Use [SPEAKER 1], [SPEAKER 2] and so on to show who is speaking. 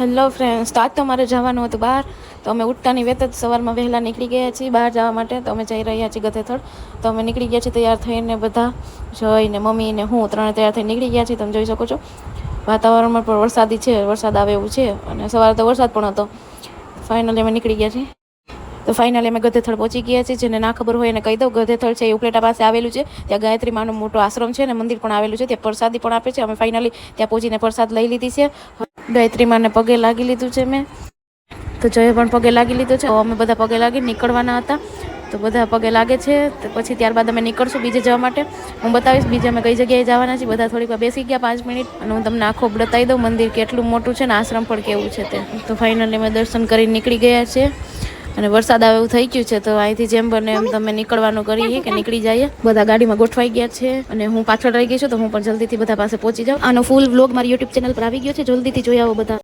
[SPEAKER 1] Hello friends તો આજ તો મારે જવાનું હતું બહાર. તો અમે ઉઠતાની વેત જ સવારમાં વહેલા નીકળી ગયા છીએ બહાર જવા માટે. તો અમે જઈ રહ્યા છીએ ગધેથળ. તો અમે નીકળી ગયા છીએ તૈયાર થઈને બધા. જઈને મમ્મી ને હું ત્રણે તૈયાર થઈને નીકળી ગયા છીએ. તમે જોઈ શકો છો. વાતાવરણમાં પણ વરસાદી છે. વરસાદ આવે એવું છે. અને સવારે તો વરસાદ પણ હતો. ફાઇનલી અમે નીકળી ગયા છીએ. તો ફાઇનલી અમે ગધેથળ પહોંચી ગયા છીએ. જેને ના ખબર હોય એને કહી દઉં. ગધેથળ છે એ ઉપલેટા પાસે આવેલું છે. ત્યાં ગાયત્રી માનો મોટો આશ્રમ છે અને મંદિર પણ આવેલું છે. ત્યાં પ્રસાદી પણ આપે છે. અમે ફાઇનલી ત્યાં પહોંચીને પ્રસાદ લઈ લીધી છે. ગાયત્રી માને પગે લાગી લીધું છે મેં. તો જય પણ પગે લાગી લીધો છે. અમે બધા પગે લાગી નીકળવાના હતા. તો બધા પગે લાગે છે. તો પછી ત્યારબાદ અમે નીકળશું બીજે જવા માટે. હું બતાવીશ બીજે અમે કઈ જગ્યાએ જવાના છીએ. બધા થોડીક બેસી ગયા પાંચ મિનિટ અને હું તમને આખો બતાવી દઉં મંદિર કેટલું મોટું છે ને આશ્રમ પણ કેવું છે તે. તો ફાઇનલી અમે દર્શન કરી નીકળી ગયા છે અને વરસાદ આવે એવું થઈ ગયું છે, તો અહીંથી જેમ બને એમ તમે નીકળવાનું કરીએ કે નીકળી જઈએ. બધા ગાડીમાં ગોઠવાઈ ગયા છે અને હું પાછળ રહી ગઈ છું, તો હું પણ જલ્દીથી બધા પાસે પહોંચી જાઉં. આનો ફૂલ વ્લોગ મારી યુટ્યુબ ચેનલ પર આવી ગયો છે, જલ્દીથી જોઈ આવો બધા.